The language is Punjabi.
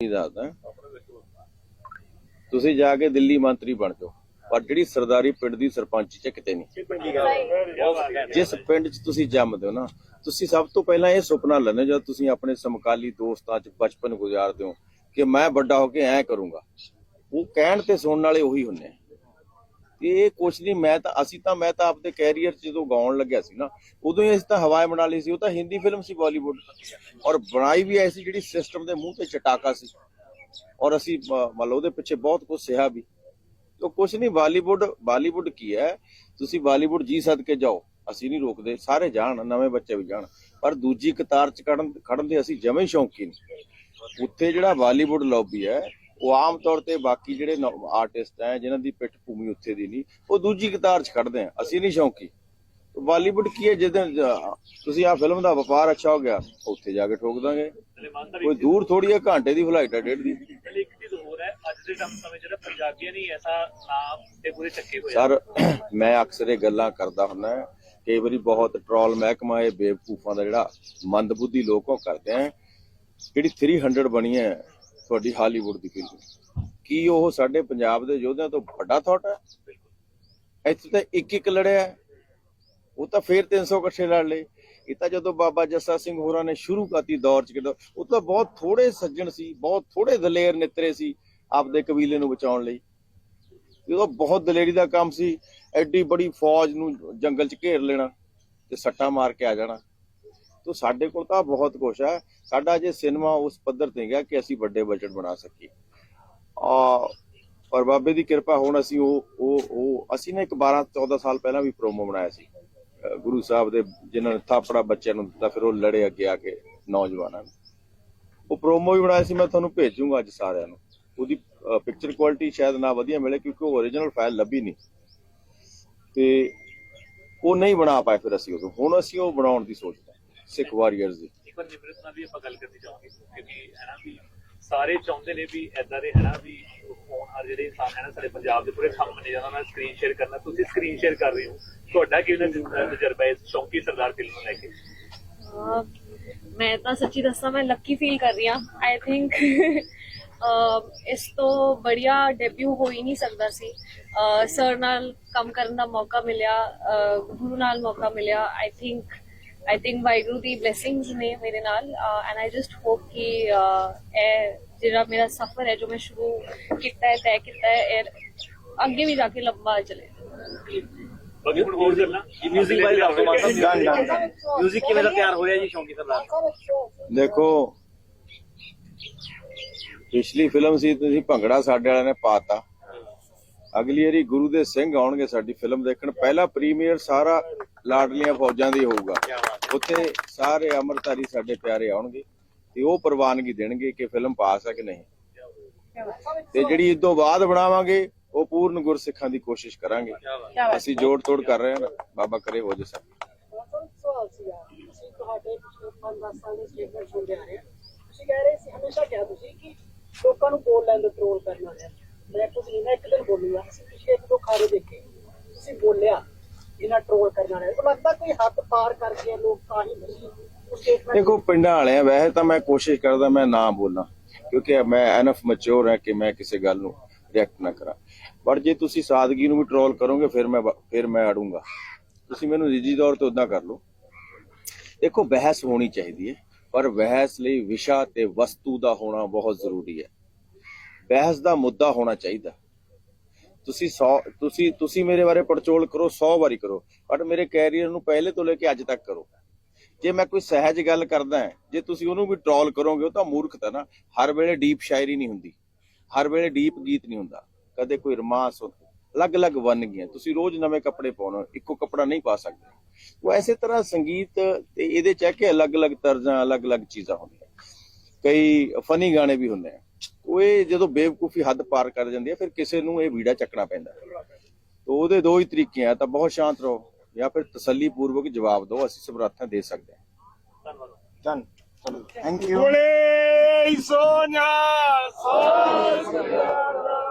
ਨਹੀਂ ਦੱਸਦਾ ਤੁਸੀਂ ਜਾ ਕੇ ਦਿੱਲੀ ਮੰਤਰੀ ਬਣ ਜਾਓ। ਪਰ ਜਿਹੜੀ ਸਰਦਾਰੀ ਪਿੰਡ ਦੀ ਸਰਪੰਚ ਚ ਕਿਤੇ ਨਹੀਂ। ਜਿਸ ਪਿੰਡ 'ਚ ਤੁਸੀਂ ਜੰਮਦੇ ਹੋ ਨਾ, ਤੁਸੀਂ ਸਭ ਤੋਂ ਪਹਿਲਾਂ ਇਹ ਸੁਪਨਾ ਲੈਣਾ ਜਦ ਤੁਸੀਂ ਆਪਣੇ ਸਮਕਾਲੀ ਦੋਸਤਾਂ 'ਚ ਬਚਪਨ ਗੁਜ਼ਾਰਦੇ ਹੋ, ਕਿ ਮੈਂ ਵੱਡਾ ਹੋ ਕੇ ਐ ਕਰੂੰਗਾ। ਉਹ ਕਹਿਣ ਤੇ ਸੁਣਨ ਵਾਲੇ ਉਹੀ ਹੁੰਨੇ ਆ। ਤੇ ਇਹ ਕੁਛ ਨਹੀਂ, ਮੈਂ ਤਾਂ, ਅਸੀਂ ਤਾਂ, ਮੈਂ ਤਾਂ ਆਪਦੇ ਕੈਰੀਅਰ 'ਚ ਜਦੋਂ ਗਾਉਣ ਲੱਗਿਆ ਸੀ ਨਾ, ਉਦੋਂ ਹੀ ਅਸੀਂ ਤਾਂ ਹਵਾਏ ਬਣਾ ਲਈ ਸੀ, ਉਹ ਤਾਂ ਹਿੰਦੀ ਫਿਲਮ ਸੀ, ਬਾਲੀਵੁੱਡ ਔਰ ਬਣਾਈ ਵੀ ਐਸੀ ਜਿਹੜੀ ਸਿਸਟਮ ਦੇ ਮੂੰਹ ਤੇ ਚਟਾਕਾ ਸੀ। ਔਰ ਅਸੀਂ ਮੰਨ ਲਓ ਉਹਦੇ ਪਿੱਛੇ ਬਹੁਤ ਕੁਝ ਸਿਹਾ ਵੀ। ਤੋ ਕੁਛ ਨਹੀਂ, ਬਾਲੀਵੁੱਡ ਬਾਲੀਵੁੱਡ ਕੀ ਹੈ? ਤੁਸੀਂ ਬਾਲੀਵੁੱਡ ਜੀ ਸਦਕੇ ਜਾਓ, ਅਸੀਂ ਨਹੀਂ ਰੋਕਦੇ, ਸਾਰੇ ਜਾਣ, ਨਵੇਂ ਬੱਚੇ ਵੀ ਜਾਣ। ਪਰ ਦੂਜੀ ਕਤਾਰ ਚ ਖੜਨ ਖੜਨ ਦੇ ਅਸੀਂ ਜਮੇ ਸ਼ੌਂਕੀ ਨਹੀਂ ਉੱਥੇ ਜਿਹੜਾ ਬਾਲੀਵੁੱਡ ਲੌਬੀ ਹੈ ਉਹ ਆਮ ਤੌਰ ਤੇ ਬਾਕੀ ਜਿਹੜੇ ਆਰਟਿਸਟ ਹੈ ਜਿਨ੍ਹਾਂ ਦੀ ਪਿੱਠ ਭੂਮੀ ਉੱਥੇ ਦੀ ਨਹੀਂ ਉਹ ਦੂਜੀ ਕਤਾਰ ਚ ਖੜਦੇ ਆ। ਅਸੀਂ ਨਹੀਂ ਸ਼ੌਂਕੀ। ਬਾਲੀਵੁੱਡ ਕੀ ਹੈ ਜਦੋਂ ਤੁਸੀਂ ਆ ਫਿਲਮ ਦਾ ਵਪਾਰ ਅੱਛਾ ਹੋ ਗਿਆ ਉੱਥੇ ਜਾ ਕੇ ਠੋਕ ਦਾਂਗੇ। ਕੋਈ ਦੂਰ ਥੋੜੀ ਹੈ ਘੰਟੇ ਦੀ ਫਲਾਈਟ ਹੈ ਡੇਢ ਦੀ। ਪਹਿਲੇ ਇੱਕ ਚੀਜ਼ ਹੋਰ ਹੈ ਅੱਜ ਦੇ ਟਾਈਮ ਸਮੇਂ ਜਿਹੜਾ ਪੰਜਾਬੀਆਂ ਨੇ ਐਸਾ ਨਾਮ ਤੇ ਪੂਰੇ ਚੱਕੇ ਹੋਏ ਆ। ਸਰ ਮੈਂ ਅਕਸਰ ਇਹ ਗੱਲਾਂ ਕਰਦਾ ਹੁੰਦਾ ਕਈ ਵਾਰੀ ਬਹੁਤ ਟ੍ਰੋਲ ਮਹਿਕਮਾ ਇਹ ਬੇਵਕੂਫਾਂ ਦਾ ਜਿਹੜਾ ਮੰਦਬੁੱਧੀ ਲੋਕ ਉਹ ਕਰਦੇ ਆ ਜਿਹੜੀ 300 ਬਣੀ ਹੈ ਤੁਹਾਡੀ ਹਾਲੀਵੁੱਡ ਦੀ ਫਿਲਮ ਕੀ ਉਹ ਸਾਡੇ ਪੰਜਾਬ ਦੇ ਯੋਧਿਆਂ ਤੋਂ ਵੱਡਾ ਥਾਟ ਹੈ? ਇੱਥੇ ਤਾਂ ਇੱਕ ਇੱਕ ਲੜਿਆ। ਉਹ ਤਾਂ ਫੇਰ 300 ਇਕੱਠੇ ਲੜ ਲਏ। ਇਹ ਤਾਂ ਜਦੋਂ ਬਾਬਾ ਜੱਸਾ ਸਿੰਘ ਹੋਰਾਂ ਨੇ ਸ਼ੁਰੂ ਕਰਤੀ ਦੌਰ ਚ ਕਿਦੋਂ ਉਹ ਤਾਂ ਬਹੁਤ ਥੋੜੇ ਸੱਜਣ ਸੀ ਬਹੁਤ ਥੋੜੇ ਦਲੇਰ ਨਿਤਰੇ ਸੀ ਆਪਦੇ ਕਬੀਲੇ ਨੂੰ ਬਚਾਉਣ ਲਈ। ਜਦੋਂ ਬਹੁਤ ਦਲੇਰੀ ਦਾ ਕੰਮ ਸੀ ਐਡੀ ਬੜੀ ਫੌਜ ਨੂੰ ਜੰਗਲ 'ਚ ਘੇਰ ਲੈਣਾ ਤੇ ਸੱਟਾਂ ਮਾਰ ਕੇ ਆ ਜਾਣਾ। ਤੋ ਸਾਡੇ ਕੋਲ ਤਾਂ ਬਹੁਤ ਕੁਛ ਹੈ। ਸਾਡਾ ਜੇ ਸਿਨੇਮਾ ਉਸ ਪੱਧਰ ਤੇ ਗਿਆ ਕਿ ਅਸੀਂ ਵੱਡੇ ਬਜਟ ਬਣਾ ਸਕੀਏ। ਆ ਪਰ ਬਾਬੇ ਦੀ ਕਿਰਪਾ ਹੁਣ ਅਸੀਂ ਉਹ ਉਹ ਉਹ, ਅਸੀਂ ਨੇ ਇੱਕ 12 14 ਸਾਲ ਪਹਿਲਾਂ ਵੀ ਪ੍ਰੋਮੋ ਬਣਾਇਆ ਸੀ। ਗੁਰੂ ਸਾਹਿਬ ਦੇ ਜਿਨ੍ਹਾਂ ਨੇ ਥਾਪੜਾ ਬੱਚਿਆਂ ਨੂੰ ਦਿੱਤਾ, ਫਿਰ ਉਹ ਲੜੇ ਅੱਗੇ ਆ ਕੇ ਨੌਜਵਾਨਾਂ ਨੂੰ। ਉਹ ਪ੍ਰੋਮੋ ਵੀ ਬਣਾਇਆ ਸੀ, ਮੈਂ ਤੁਹਾਨੂੰ ਭੇਜੂੰਗਾ ਅੱਜ ਸਾਰਿਆਂ ਨੂੰ। ਉਹਦੀ ਪਿਕਚਰ ਕੁਆਲਿਟੀ ਸ਼ਾਇਦ ਨਾ ਵਧੀਆ ਮਿਲੇ ਕਿਉਂਕਿ ਉਹ origignal ਫਾਈਲ ਲੱਭੀ ਨਹੀਂ। ਤੇ ਉਹ ਨਹੀਂ ਬਣਾ ਪਾਏ ਫਿਰ ਅਸੀਂ ਉਦੋਂ। ਹੁਣ ਅਸੀਂ ਉਹ ਬਣਾਉਣ ਦੀ ਸੋਚਦੇ ਹਾਂ। ਸਿੱਖ ਵਾਰੀਅਰਸ ਦੀ। ਇੱਕ ਵਾਰ ਨਿਮਰਤ ਨਾਲ ਵੀ ਆਪਾਂ ਗੱਲ ਕਰਨੀ ਚਾਹਾਂਗੇ ਕਿਉਂਕਿ ਹੈ ਨਾ ਵੀ ਸਾਰੇ ਚਾਹੁੰਦੇ ਨੇ ਵੀ ਐਦਾਂ ਦੇ ਹੈ ਨਾ ਵੀ ਫੋਨ ਹਰ ਜਿਹੜੇ ਇਨਸਾਨ ਹੈ ਨਾ ਸਾਡੇ ਪੰਜਾਬ ਦੇ ਪੂਰੇ ਕੰਮ ਨੇ ਜਾਂਦਾ ਉਹਨਾਂ ਸਕਰੀਨ ਸ਼ੇਅਰ ਕਰਨਾ ਤੁਸੀਂ ਸਕਰੀਨ ਸ਼ੇਅਰ ਕਰ ਰਹੇ ਹੋ। ਤੁਹਾਡਾ ਕਿਵੇਂ ਦਾ ਤਜਰਬਾ ਹੈ ਇਸ ਸ਼ੌਂਕੀ ਸਰਦਾਰ ਫਿਲਮ ਨੂੰ ਲੈ ਕੇ? ਮੈਂ ਤਾਂ ਸੱਚੀ ਦੱਸਾਂ ਮੈਂ ਲੱਕੀ ਫੀਲ ਕਰ ਰਹੀ ਹਾਂ। ਆਈ ਥਿੰਕ ਇਸ ਤੋਂ ਬੜੀਆ ਡੈਬਿਊ ਹੋ ਹੀ ਨਹੀਂ ਸਕਦਾ ਸੀ। ਸਰ ਨਾਲ ਕੰਮ ਕਰਨ ਦਾ ਮੌਕਾ ਮਿਲਿਆ ਗੁਰੂ ਨਾਲ ਮੌਕਾ ਮਿਲਿਆ। I think I think Waheguru the blessings ਨੇ ਮੇਰੇ ਨਾਲ ਐਂਡ ਆਈ ਜਸਟ ਹੋਪ ਕਿ ਇਹ ਜਿਹੜਾ ਮੇਰਾ ਸਫ਼ਰ ਹੈ ਜੋ ਮੈਂ ਸ਼ੁਰੂ ਕੀਤਾ ਹੈ ਤੈਅ ਕੀਤਾ ਹੈ ਇਹ ਅੱਗੇ ਵੀ ਜਾ ਕੇ ਲੰਬਾ ਚਲੇ। ਬਾਕੀ ਹੁਣ ਹੋਰ ਗੱਲਾਂ ਮਿਊਜ਼ਿਕ ਬਾਰੇ ਦੱਸੋ ਸਾਹਿਬ ਡਨ ਡਨ ਮਿਊਜ਼ਿਕ ਕਿਵੇਂ ਦਾ ਤਿਆਰ ਹੋ ਰਿਹਾ ਜੀ ਸ਼ੌਂਕੀ ਸਰਦਾਰ? ਦੇਖੋ ਪਿਛਲੀ ਫਿਲਮ ਸੀ ਤੁਸੀਂ ਭੰਗੜਾ ਸਾਡੇ ਵਾਲਿਆਂ ਨੇ ਪਾਤਾ। ਅਗਲੀ ਵਾਰੀ ਗੁਰੂ ਦੇ ਸਿੰਘ ਆਉਣਗੇ ਸਾਡੀ ਫਿਲਮ ਦੇਖਣ। ਪਹਿਲਾ ਪ੍ਰੀਮੀਅਰ ਸਾਰਾ ਲਾਡਲੀਆਂ ਫੌਜਾਂ ਦੀ ਹੋਊਗਾ। ਉੱਥੇ ਸਾਰੇ ਅਮਰਤਾਰੀ ਸਾਡੇ ਪਿਆਰੇ ਆਉਣਗੇ ਤੇ ਉਹ ਪ੍ਰਵਾਨਗੀ ਦੇਣਗੇ ਕਿ ਫਿਲਮ ਪਾਸ ਹੈ ਕਿ ਨਹੀਂ। ਤੇ ਜਿਹੜੀ ਇਸ ਤੋਂ ਬਾਅਦ ਬਣਾਵਾਂਗੇ ਉਹ ਪੂਰਨ ਗੁਰਸਿੱਖਾਂ ਦੀ ਕੋਸ਼ਿਸ਼ ਕਰਾਂਗੇ। ਅਸੀਂ ਜੋੜ ਤੋੜ ਕਰ ਰਹੇ ਹਾਂ। ਬਾਬਾ ਕਰੇ ਹੋ ਜੇ ਸਭ। ਸਵਾਲ ਸੀਗਾ। ਤੁਸੀਂ ਤੁਹਾਡੇ ਪਿਛਲੇ 5-10 ਸਾਲ ਦੇ ਸਟੇਟਮੈਂਟ ਸੁਣਦੇ ਆ ਰਹੇ ਹਾਂ ਤੁਸੀਂ ਕਹਿ ਰਹੇ ਸੀ ਹਮੇਸ਼ਾ ਕਿਹਾ ਤੁਸੀਂ ਕਿ ਲੋਕਾਂ ਨੂੰ ਬੋਲ ਲੈਣ ਦਾ ਟ੍ਰੋਲ ਕਰਨਾ ਹੈ ਮੈਂ ਕੁਝ ਨਹੀਂ ਇੱਕ ਦਿਨ ਬੋਲੂਗਾ। ਅਸੀਂ ਪਿਛਲੇ ਇੱਕ ਦੋ ਖਾਰੇ ਦੇਖੇ। ਤੁਸੀਂ ਬੋਲਿਆ ਇਹਨਾਂ ਟ੍ਰੋਲ ਕਰਨਾ ਹੈ ਉਹ ਲੱਗਦਾ ਕੋਈ ਹੱਦ ਪਾਰ ਕਰਕੇ ਲੋਕ ਤਾਂ ਹੀ ਤੁਸੀਂ ਉਹ statement ਦੇਖੋ, ਪਿੰਡਾਂ ਵਾਲੇ ਵੈਸੇ ਤਾਂ ਮੈਂ ਕੋਸ਼ਿਸ਼ ਕਰਦਾ ਮੈਂ ਨਾ ਬੋਲਾਂ, ਕਿਉਂਕਿ ਮੈਂ ਐਨਫ ਮੈਚੁਰ ਹੈ ਕਿ ਮੈਂ ਕਿਸੇ ਗੱਲ ਨੂੰ ਰਿਐਕਟ ਨਾ ਕਰਾਂ। ਪਰ ਜੇ ਤੁਸੀਂ ਸਾਦਗੀ ਨੂੰ ਵੀ ਟਰੋਲ ਕਰੋਗੇ, ਫਿਰ ਮੈਂ ਬ- ਫਿਰ ਮੈਂ ਅੜੂੰਗਾ। ਤੁਸੀਂ ਮੈਨੂੰ ਨਿੱਜੀ ਤੌਰ ਤੇ ਉਦਾਂ ਕਰ ਲਓ। ਦੇਖੋ, ਬਹਿਸ ਹੋਣੀ ਚਾਹੀਦੀ ਹੈ, ਪਰ ਬਹਿਸ ਲਈ ਵਿਸ਼ਾ ਤੇ ਵਸਤੂ ਦਾ ਹੋਣਾ ਬਹੁਤ ਜ਼ਰੂਰੀ ਹੈ। ਬਹਿਸ ਦਾ ਮੁੱਦਾ ਹੋਣਾ ਚਾਹੀਦਾ। ਤੁਸੀਂ 100 ਤੁਸੀਂ ਤੁਸੀਂ ਮੇਰੇ ਬਾਰੇ ਪੜਚੋਲ ਕਰੋ 100 ਵਾਰੀ ਕਰੋ ਬਟ ਮੇਰੇ ਕੈਰੀਅਰ ਨੂੰ ਪਹਿਲੇ ਤੋਂ ਲੈ ਕੇ ਅੱਜ ਤੱਕ ਕਰੋ। ਜੇ ਮੈਂ ਕੋਈ ਸਹਿਜ ਗੱਲ ਕਰਦਾ ਹਾਂ, ਜੇ ਤੁਸੀਂ ਉਹਨੂੰ ਵੀ ਟ੍ਰੋਲ ਕਰੋਗੇ, ਉਹ ਤਾਂ ਮੂਰਖਤਾ ਨਾ। ਹਰ ਵੇਲੇ ਡੀਪ ਸ਼ਾਇਰੀ ਨਹੀਂ ਹੁੰਦੀ। ਹਰ ਵੇਲੇ ਡੀਪ ਗੀਤ ਨਹੀਂ ਹੁੰਦਾ। ਕਦੇ ਕੋਈ ਰਮਾਸ ਅਲੱਗ-ਅਲੱਗ ਵੰਨਗੀਆਂ ਤੁਸੀਂ ਰੋਜ਼ ਨਵੇਂ ਕੱਪੜੇ ਪਾਉਣਾ, ਇੱਕੋ ਕੱਪੜਾ ਨਹੀਂ ਪਾ ਸਕਦੇ। ਉਹ ਐਸੇ ਤਰ੍ਹਾਂ ਸੰਗੀਤ ਤੇ ਇਹਦੇ ਚ ਹੈ ਕਿ ਅਲੱਗ-ਅਲੱਗ ਤਰਜ਼ਾਂ, ਅਲੱਗ-ਅਲੱਗ ਚੀਜ਼ਾਂ ਹੁੰਦੀਆਂ। ਕਈ ਫਨੀ ਗਾਣੇ ਵੀ ਹੁੰਦੇ ਆ। ਉਹ ਇਹ ਜਦੋਂ ਬੇਵਕੂਫੀ ਹੱਦ ਪਾਰ ਕਰ ਜਾਂਦੀ ਹੈ ਫਿਰ ਕਿਸੇ ਨੂੰ ਇਹ ਵੀੜਾ ਚੱਕਣਾ ਪੈਂਦਾ ਤੋ ਉਹਦੇ ਦੋ ਹੀ ਤਰੀਕੇ ਆ ਤਾਂ ਬਹੁਤ ਸ਼ਾਂਤ ਰਹੋ ਜਾਂ ਫਿਰ ਤਸੱਲੀ ਪੂਰਵਕ ਜਵਾਬ ਦਿਓ ਅਸੀਂ ਸਮਰੱਥਾ ਦੇ ਸਕਦੇ ਹਾਂ ਧੰਨਵਾਦ done thank you Sonia! Sonia!